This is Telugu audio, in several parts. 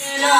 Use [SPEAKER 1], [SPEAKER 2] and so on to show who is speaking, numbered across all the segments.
[SPEAKER 1] No.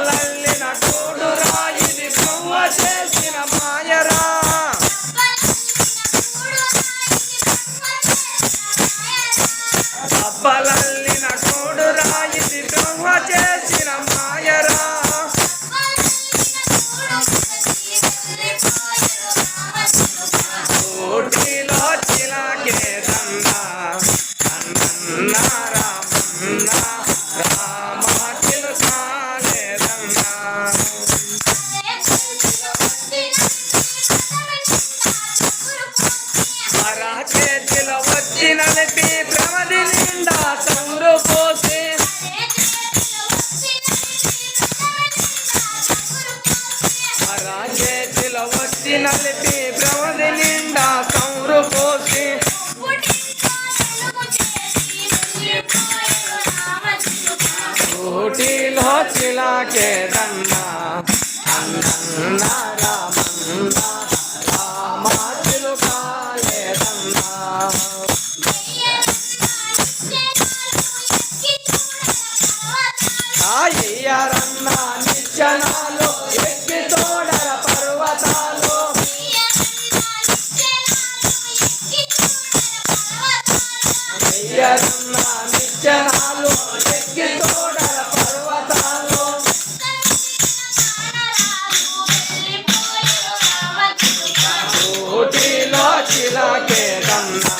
[SPEAKER 1] దబ్బలల్లిన తోడు వచ్చినది ప్రమది నిండా చౌరు పోసి. నిండా చౌరు పోసి. చిలకే దన్న అన్న అయ్యారన్న నిత్యనాలు ఎక్కి తోడర పర్వతాలు. అయ్యారన్న నిత్యనాలు ఎక్కి తోడర పర్వతాలు. ఊటిలో చిలకేదన్నా